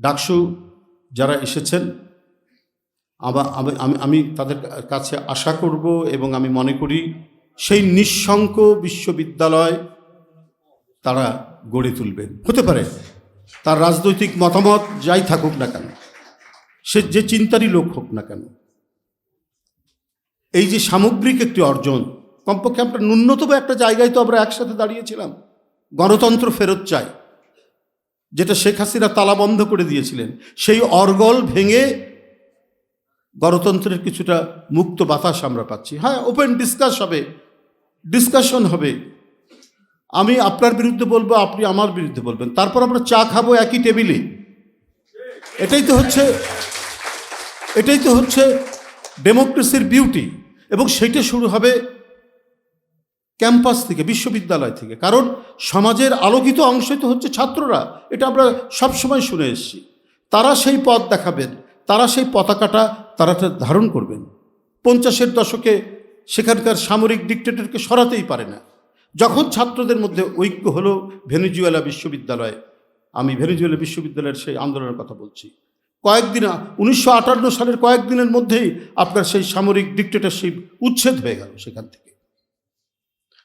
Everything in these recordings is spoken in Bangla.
ডাকসু যারা এসেছেন আবার আমি আমি তাদের কাছে আশা করব এবং আমি মনে করি সেই নিঃশঙ্ক বিশ্ববিদ্যালয় তারা গড়ে তুলবেন। হতে পারে তার রাজনৈতিক মতামত যাই থাকুক না কেন, সে যে চিন্তারই লোক হোক না কেন, এই যে সামগ্রিক একটি অর্জন, কমপক্ষে আমরা ন্যূনতম একটা জায়গায় তো আমরা একসাথে দাঁড়িয়েছিলাম, গণতন্ত্র ফেরত চাই। যেটা শেখ হাসিনা তালা বন্ধ করে দিয়েছিলেন, সেই অর্গল ভেঙে গণতন্ত্রের কিছুটা মুক্ত বাতাস আমরা পাচ্ছি। হ্যাঁ ওপেন ডিসকাস হবে ডিসকাশন হবে। আমি আপনার বিরুদ্ধে বলব, আপনি আমার বিরুদ্ধে বলবেন। তারপর আমরা চা খাব একই টেবিলে। এটাই তো হচ্ছে, এটাই তো হচ্ছে ডেমোক্রেসির বিউটি এবং সেটা শুরু হবে ক্যাম্পাস থেকে, বিশ্ববিদ্যালয় থেকে। কারণ সমাজের আলোকিত অংশই তো হচ্ছে ছাত্ররা। এটা আমরা সবসময় শুনে এসেছি। তারা সেই পথ দেখাবেন, তারা সেই পতাকাটা তারা ধারণ করবেন। পঞ্চাশের দশকে সেখানকার সামরিক ডিক্টেটরকে সরাতেই পারে না। যখন ছাত্রদের মধ্যে ঐক্য হলো ভেনেজুয়েলা বিশ্ববিদ্যালয়ে, আমি ভেনেজুয়েলা বিশ্ববিদ্যালয়ের সেই আন্দোলনের কথা বলছি। কয়েকদিন, উনিশশো আটান্ন সালের কয়েকদিনের মধ্যেই আপনার সেই সামরিক ডিক্টেটরশিপ উচ্ছেদ হয়ে গেল সেখান থেকে।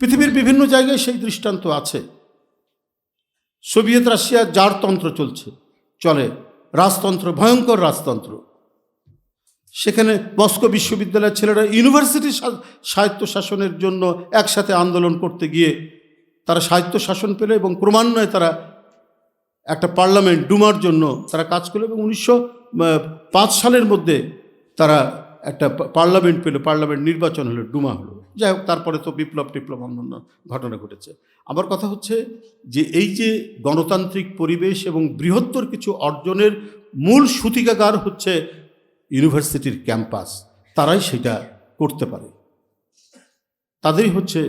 পৃথিবীর বিভিন্ন জায়গায় সেই দৃষ্টান্ত আছে। সোভিয়েত রাশিয়া যার তন্ত্র চলছে। চলে রাজতন্ত্র, ভয়ঙ্কর রাজতন্ত্র। সেখানে মস্কো বিশ্ববিদ্যালয়ের ছেলেরা ইউনিভার্সিটি স্বায়ত্ত শাসনের জন্য একসাথে আন্দোলন করতে গিয়ে তারা সাহিত্য শাসন পেল এবং ক্রমান্বয়ে তারা একটা পার্লামেন্ট ডুমার জন্য তারা কাজ করল এবং উনিশশো পাঁচ সালের মধ্যে তারা একটা পার্লামেন্ট পেল, পার্লামেন্ট নির্বাচন হলো, ডুমা হলো। যাই হোক, তারপরে তো বিপ্লব টিপ্লব অন্যান্য ঘটনা ঘটেছে। আমার কথা হচ্ছে যে এই যে গণতান্ত্রিক পরিবেশ এবং বৃহত্তর কিছু অর্জনের মূল সূতিকাগার হচ্ছে ইউনিভার্সিটির ক্যাম্পাস, তারাই সেটা করতে পারে। তাদেরই হচ্ছে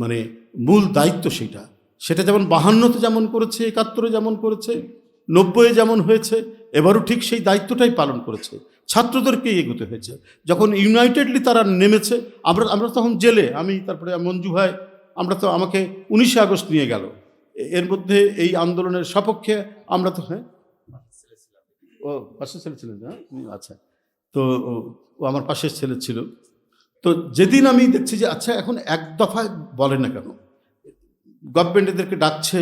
মানে মূল দায়িত্ব সেটা। সেটা যেমন বাহান্নতে যেমন করেছে, একাত্তরে যেমন করেছে, নব্বইয়ে যেমন হয়েছে, এবারও ঠিক সেই দায়িত্বটাই পালন করেছে। ছাত্রদেরকেই এগোতে হয়েছে। যখন ইউনাইটেডলি তারা নেমেছে, আমরা আমরা তখন জেলে, আমি, তারপরে মঞ্জু ভাই, আমরা তো আমাকে উনিশে আগস্ট নিয়ে গেল। এর মধ্যে এই আন্দোলনের সপক্ষে আমরা তো হ্যাঁ? ও, পাশের ছেলে ছিলেন না আচ্ছা। তো, ও আমার পাশের ছেলে ছিল। তো যেদিন আমি দেখছি যে আচ্ছা এখন এক দফায় বলে না কেন? গভর্নমেন্ট এদেরকে ডাকছে,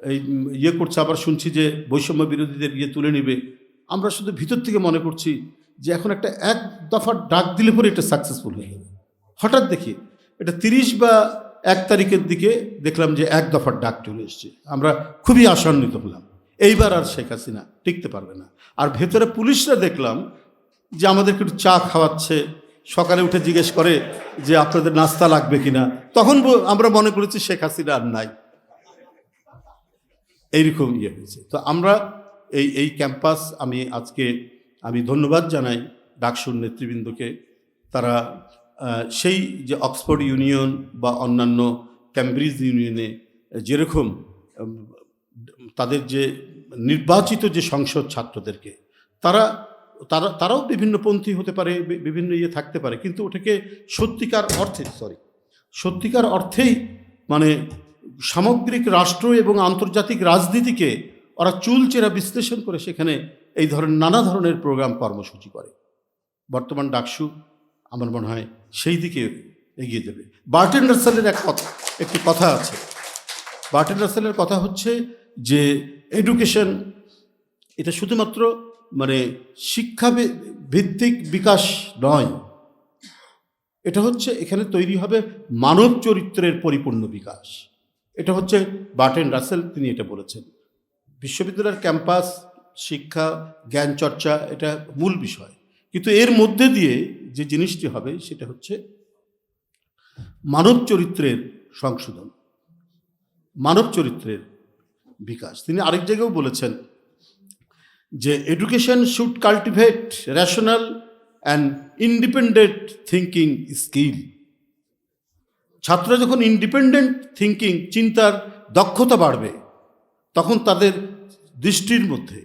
এই ইয়ে করছে, আবার শুনছি যে বৈষম্য বিরোধীদের ইয়ে তুলে নেবে। আমরা শুধু ভিতর থেকে মনে করছি যে এখন একটা এক দফার ডাক দিলে পরে এটা সাকসেসফুল হয়ে যাবে। হঠাৎ দেখি এটা তিরিশ বা এক তারিখের দিকে দেখলাম যে এক দফার ডাক চলে এসছে। আমরা খুবই আশান্বিত হলাম। এইবার আর শেখ হাসিনা টিকতে পারবে না। আর ভেতরে পুলিশরা দেখলাম যে আমাদেরকে একটু চা খাওয়াচ্ছে, সকালে উঠে জিজ্ঞেস করে যে আপনাদের নাস্তা লাগবে কিনা। তখন আমরা মনে করেছি শেখ হাসিনা আর নাই। এইরকম ইয়ে হয়েছে। তো আমরা এই এই ক্যাম্পাস আমি আজকে, আমি ধন্যবাদ জানাই ডাকসুর নেতৃবৃন্দকে। তারা সেই যে অক্সফোর্ড ইউনিয়ন বা অন্যান্য ক্যামব্রিজ ইউনিয়নে যেরকম তাদের যে নির্বাচিত যে সংসদ ছাত্রদেরকে, তারা তারা, তারাও বিভিন্ন পন্থী হতে পারে বিভিন্ন ইয়ে থাকতে পারে, কিন্তু ওটাকে সত্যিকার অর্থে সরি সত্যিকার অর্থেই মানে সামগ্রিক রাষ্ট্র এবং আন্তর্জাতিক রাজনীতিকে ওরা চুলচেরা বিশ্লেষণ করে সেখানে এই ধরনের নানা ধরনের প্রোগ্রাম কর্মসূচি করে। বর্তমান ডাকসু আমার মনে হয় সেই দিকে এগিয়ে যাবে। বার্টেন রাসেলের এক কথা, একটি কথা আছে। বার্টেন রাসেলের কথা হচ্ছে যে এডুকেশন, এটা শুধুমাত্র মানে শিক্ষা ভিত্তিক বিকাশ নয়। এটা হচ্ছে এখানে তৈরি হবে মানব চরিত্রের পরিপূর্ণ বিকাশ। এটা হচ্ছে বার্টেন রাসেল তিনি এটা বলেছেন। বিশ্ববিদ্যালয়ের ক্যাম্পাস, শিক্ষা, জ্ঞান চর্চা, এটা মূল বিষয়। কিন্তু এর মধ্যে দিয়ে যে জিনিসটি হবে, সেটা হচ্ছে মানব চরিত্রের সংশোধন, মানব চরিত্রের বিকাশ। তিনি আরেক জায়গায়ও বলেছেন যে education should cultivate rational and independent thinking skill ছাত্র যখন ইন্ডিপেন্ডেন্ট থিঙ্কিং চিন্তার দক্ষতা বাড়বে তখন তাদের দৃষ্টির মধ্যে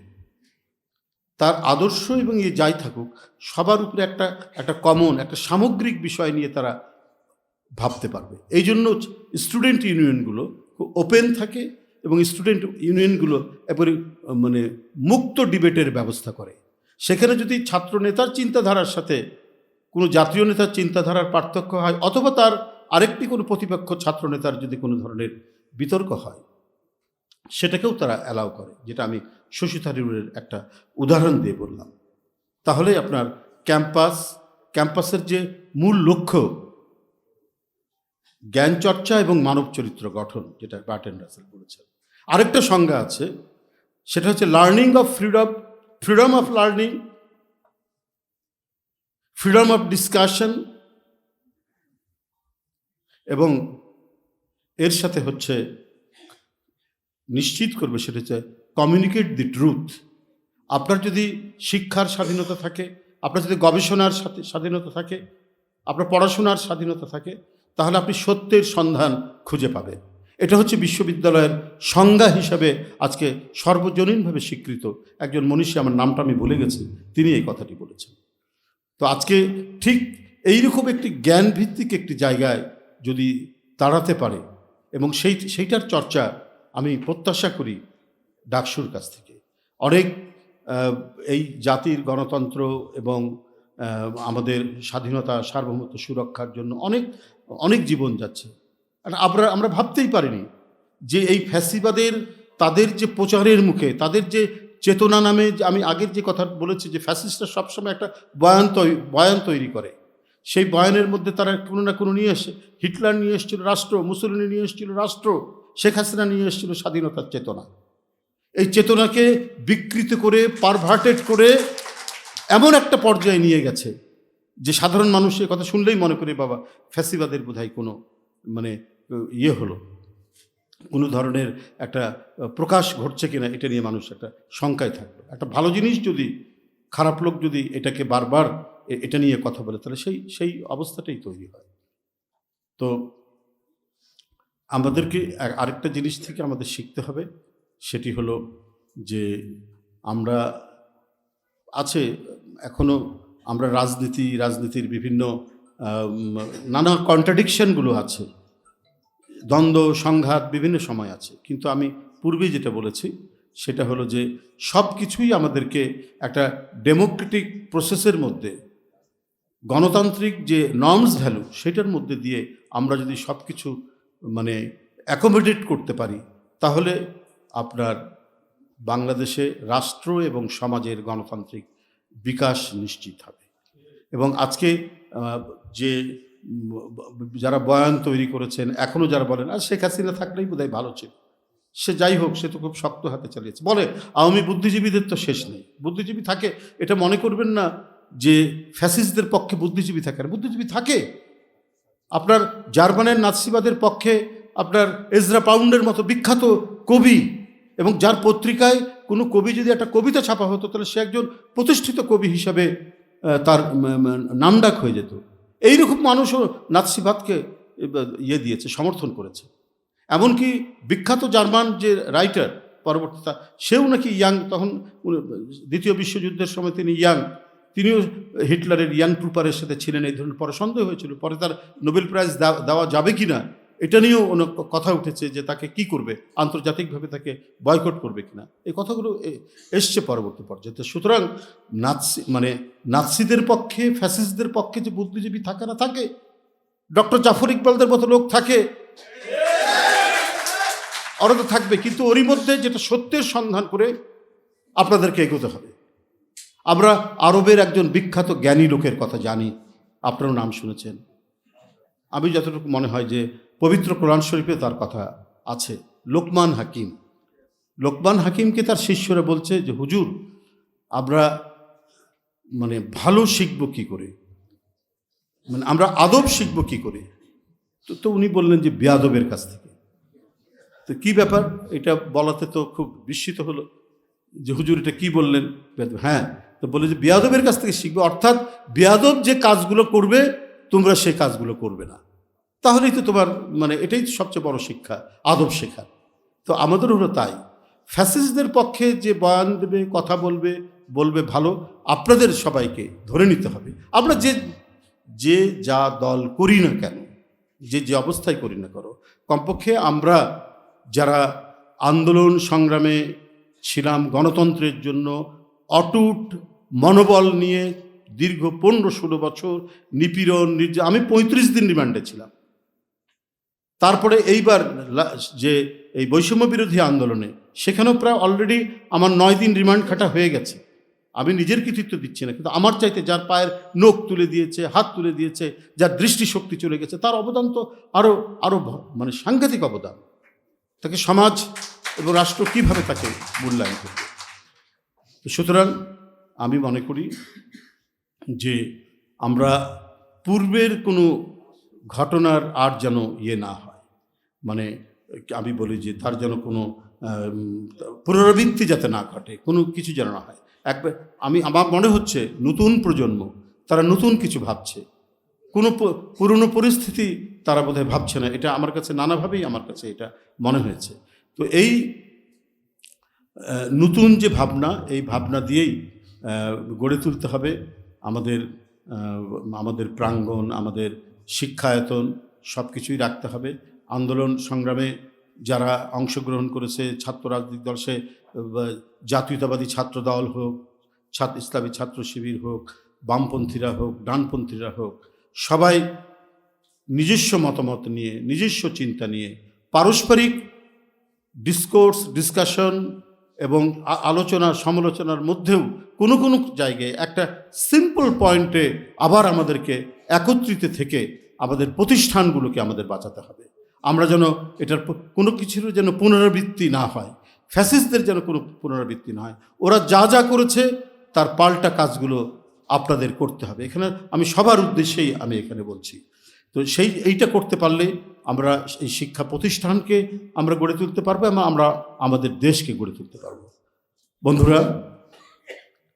তার আদর্শ এবং ইয়ে যাই থাকুক, সবার উপরে একটা একটা কমন একটা সামগ্রিক বিষয় নিয়ে তারা ভাবতে পারবে। এই জন্য স্টুডেন্ট ইউনিয়নগুলো খুব ওপেন থাকে এবং স্টুডেন্ট ইউনিয়নগুলো এবারে মানে মুক্ত ডিবেটের ব্যবস্থা করে। সেখানে যদি ছাত্র নেতার চিন্তাধারার সাথে কোনো জাতীয় নেতার চিন্তাধারার পার্থক্য হয়, অথবা তার আরেকটি কোনো প্রতিপক্ষ ছাত্র নেতার যদি কোনো ধরনের বিতর্ক হয় সেটাকেও তারা অ্যালাউ করে, যেটা আমি শশী থারুরের একটা উদাহরণ দিয়ে বললাম। তাহলে আপনার ক্যাম্পাস, ক্যাম্পাসের যে মূল লক্ষ্য, জ্ঞান চর্চা এবং মানব চরিত্র গঠন, যেটা বার্টেন রাসেল বলেছেন। আরেকটা সংজ্ঞা আছে, সেটা হচ্ছে learning of freedom freedom of learning freedom of discussion এবং এর সাথে হচ্ছে নিশ্চিত করবে সেটা হচ্ছে কমিউনিকেট দি ট্রুথ আপনার যদি শিক্ষার স্বাধীনতা থাকে, আপনার যদি গবেষণার সাথে, স্বাধীনতা থাকে, আপনার পড়াশোনার স্বাধীনতা থাকে, তাহলে আপনি সত্যের সন্ধান খুঁজে পাবেন। এটা হচ্ছে বিশ্ববিদ্যালয়ের সংজ্ঞা হিসাবে আজকে সর্বজনীনভাবে স্বীকৃত একজন মনীষী, আমার নামটা আমি ভুলে গেছি, তিনি এই কথাটি বলেছেন। তো আজকে ঠিক এইরকম একটি জ্ঞানভিত্তিক একটি জায়গায় যদি দাঁড়াতে পারে, এবং সেই, সেইটার চর্চা আমি প্রত্যাশা করি ডাকসুর কাছ থেকে। অনেক এই জাতির গণতন্ত্র এবং আমাদের স্বাধীনতা, সার্বভৌমত্ব সুরক্ষার জন্য অনেক অনেক জীবন যাচ্ছে। আর আমরা আমরা ভাবতেই পারিনি যে এই ফ্যাসিবাদের, তাদের যে প্রচারের মুখে, তাদের যে চেতনা নামে আমি আগের যে কথা বলেছি যে ফ্যাসিস্টরা সবসময় একটা বয়ান বয়ান তৈরি করে। সেই বয়ানের মধ্যে তারা কোনো না কোনো নিয়ে এসে, হিটলার নিয়ে এসেছিল রাষ্ট্র মুসলিনি নিয়ে এসেছিল রাষ্ট্র। শেখ হাসিনা নিয়ে এসেছিল স্বাধীনতার চেতনা। এই চেতনাকে বিকৃত করে পারভার্টেড করে এমন একটা পর্যায়ে নিয়ে গেছে যে সাধারণ মানুষের কথা শুনলেই মনে করে, বাবা, ফ্যাসিবাদের বোধহয় কোনো মানে ইয়ে হলো। কোনো ধরনের একটা প্রকাশ ঘটছে কিনা এটা নিয়ে মানুষ একটা শঙ্কায় থাকল। একটা ভালো জিনিস যদি, খারাপ লোক যদি এটাকে বারবার এটা নিয়ে কথা বলে, তাহলে সেই সেই অবস্থাটাই তৈরি হয়। তো আমাদেরকে আরেকটা জিনিস থেকে আমাদের শিখতে হবে, সেটি হলো যে আমরা আছে, এখনও আমরা রাজনীতি, রাজনীতির বিভিন্ন নানা কন্ট্রাডিকশনগুলো আছে, দ্বন্দ্ব, সংঘাত বিভিন্ন সময় আছে, কিন্তু আমি পূর্বে যেটা বলেছি, সেটা হলো যে সব কিছুই আমাদেরকে একটা ডেমোক্রেটিক প্রসেসের মধ্যে, গণতান্ত্রিক যে নর্মস ভ্যালু সেটার মধ্যে দিয়ে আমরা যদি সব কিছু মানে অ্যাকোমোডেট করতে পারি, তাহলে আপনার বাংলাদেশে রাষ্ট্র এবং সমাজের গণতান্ত্রিক বিকাশ নিশ্চিত হবে। এবং আজকে যে যারা বয়ান তৈরি করেছেন এখনও যারা বলেন, আর শেখ হাসিনা থাকলেই বোধহয় ভালো ছিল। সে যাই হোক, সে তো খুব শক্ত হাতে চালিয়েছে। বলে, আওয়ামী বুদ্ধিজীবীদের তো শেষ নেই। বুদ্ধিজীবী থাকে, এটা মনে করবেন না যে, ফ্যাসিস্টদের পক্ষে বুদ্ধিজীবী থাকে। না বুদ্ধিজীবী থাকে আপনার জার্মানের নাৎসিবাদের পক্ষে আপনার এজরা পাউন্ডের মতো বিখ্যাত কবি এবং যার পত্রিকায় কোনো কবি যদি একটা কবিতা ছাপা হতো, তাহলে সে একজন প্রতিষ্ঠিত কবি হিসাবে তার নামডাক হয়ে যেত। এইরকম মানুষও নাৎসিবাদকে ইয়ে দিয়েছে, সমর্থন করেছে। এমনকি বিখ্যাত জার্মান যে রাইটার, পরবর্তীতা, সেও নাকি ইয়াং, তখন দ্বিতীয় বিশ্বযুদ্ধের সময় তিনি ইয়াং তিনিও হিটলারের ইয়াং ট্রুপারের সাথে ছিলেন, এই ধরনের পরে সন্দেহ হয়েছিল। পরে তার নোবেল প্রাইজ দেওয়া- যাবে কি না এটা নিয়েও অনেক কথা উঠেছে যে তাকে কি করবে, আন্তর্জাতিকভাবে তাকে বয়কট করবে কিনা। এই কথাগুলো এসছে পরবর্তী পর্যায়ে। সুতরাং নাৎসি মানে নাৎসিদের পক্ষে, ফ্যাসিস্টদের পক্ষে যে বুদ্ধিজীবী থাকে না, থাকে। ডক্টর জাফর ইকবালদের মতো লোক থাকে। ওরা তো থাকবে, কিন্তু ওরই মধ্যে যেটা সত্যের সন্ধান করে আপনাদেরকে এগোতে হবে। আমরা আরবের একজন বিখ্যাত জ্ঞানী লোকের কথা জানি। আপনারও নাম শুনেছেন। আমি যতটুকু মনে হয় যে পবিত্র কোরআন শরীফে তার কথা আছে। লোকমান হাকিম। লোকমান হাকিমকে তার শিষ্যরা বলছে যে, হুজুর, আমরা মানে ভালো শিখব কি করে? মানে আমরা আদব শিখব কি করে? তো তো উনি বললেন যে বেয়াদবের কাছ থেকে। তো কি ব্যাপার? এটা বলাতে তো খুব বিস্মিত হলো যে, হুজুর, এটা কী বললেন? হ্যাঁ তো বলে যে বেয়াদবের কাছ থেকে শিখবে। অর্থাৎ বেয়াদব যে কাজগুলো করবে, তোমরা সেই কাজগুলো করবে না। তাহলেই তো তোমার মানে এটাই সবচেয়ে বড় শিক্ষা, আদব শেখা। তো আমাদের হলো তাই। ফ্যাসিস্টদের পক্ষে যে বয়ান দেবে, কথা বলবে বলবে ভালো, আপনাদের সবাইকে ধরে নিতে হবে। আমরা যে যে যা দল করি না কেন, যে যে অবস্থায় করি না করো কমপক্ষে আমরা যারা আন্দোলন সংগ্রামে ছিলাম গণতন্ত্রের জন্য, অটুট মনোবল নিয়ে দীর্ঘ পনেরো ষোলো বছর নিপীড়ন, নির্যা, আমি পঁয়ত্রিশ দিন রিমান্ডে ছিলাম। তারপরে এইবার যে এই বৈষম্য বিরোধী আন্দোলনে, সেখানেও প্রায় অলরেডি আমার নয় দিন রিমান্ড খাটা হয়ে গেছে। আমি নিজের কৃতিত্ব দিচ্ছি না, কিন্তু আমার চাইতে যার পায়ের নখ তুলে দিয়েছে, হাত তুলে দিয়েছে, যার দৃষ্টিশক্তি চলে গেছে, তার অবদান তো আরও আরও মানে সাংঘাতিক অবদান। তাকে সমাজ এবং রাষ্ট্র কীভাবে তাকে মূল্যায়ন করবে? সুতরাং আমি মনে করি যে আমরা পূর্বের কোনো ঘটনার আর যেন ইয়ে না হয়। মানে আমি বলি যে তার যেন কোনো পুনরাবৃত্তি যাতে না ঘটে, কোনো কিছু যেন না হয়। একবার আমি, আমার মনে হচ্ছে নতুন প্রজন্ম, তারা নতুন কিছু ভাবছে। কোনো পুরনো পরিস্থিতি তারা বোধহয় ভাবছে না। এটা আমার কাছে নানাভাবেই আমার কাছে এটা মনে হয়েছে। তো এই নতুন যে ভাবনা, এই ভাবনা দিয়েই গড়ে তুলতে হবে। আমাদের আমাদের প্রাঙ্গণ, আমাদের শিক্ষায়তন সব কিছুই রাখতে হবে। আন্দোলন সংগ্রামে যারা অংশগ্রহণ করেছে, ছাত্র রাজনৈতিক দল সে জাতীয়তাবাদী ছাত্র দল হোক, ছাত্র, ইসলামী ছাত্র শিবির হোক, বামপন্থীরা হোক, ডানপন্থীরা হোক, সবাই নিজস্ব মতামত নিয়ে, নিজস্ব চিন্তা নিয়ে, পারস্পরিক ডিসকোর্স ডিসকাশন এবং আলোচনা সমালোচনার মধ্যেও কোনো কোনো জায়গায় একটা সিম্পল পয়েন্টে আবার আমাদেরকে একত্রিত থেকে আমাদের প্রতিষ্ঠানগুলোকে আমাদের বাঁচাতে হবে। আমরা যেন এটার কোনো কিছুর যেন পুনরাবৃত্তি না হয় ফ্যাসিস্টদের যেন কোনো পুনরাবৃত্তি না হয়। ওরা যা যা করেছে তার পাল্টা কাজগুলো আপনাদের করতে হবে। এখানে আমি সবার উদ্দেশ্যেই আমি এখানে বলছি। তো সেই, এইটা করতে পারলে আমরা এই শিক্ষা প্রতিষ্ঠানকে আমরা গড়ে তুলতে পারব এবং আমরা আমাদের দেশকে গড়ে তুলতে পারব। বন্ধুরা,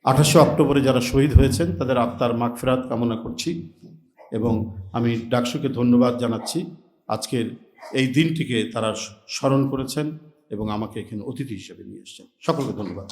আঠাশে অক্টোবরে যারা শহীদ হয়েছেন, তাদের আত্মার মাগফেরাত কামনা করছি এবং আমি ডাকসুকে ধন্যবাদ জানাচ্ছি। আজকের এই দিনটিকে তারা স্মরণ করেছেন এবং আমাকে এখানে অতিথি হিসেবে নিয়ে এসেছেন। সকলকে ধন্যবাদ।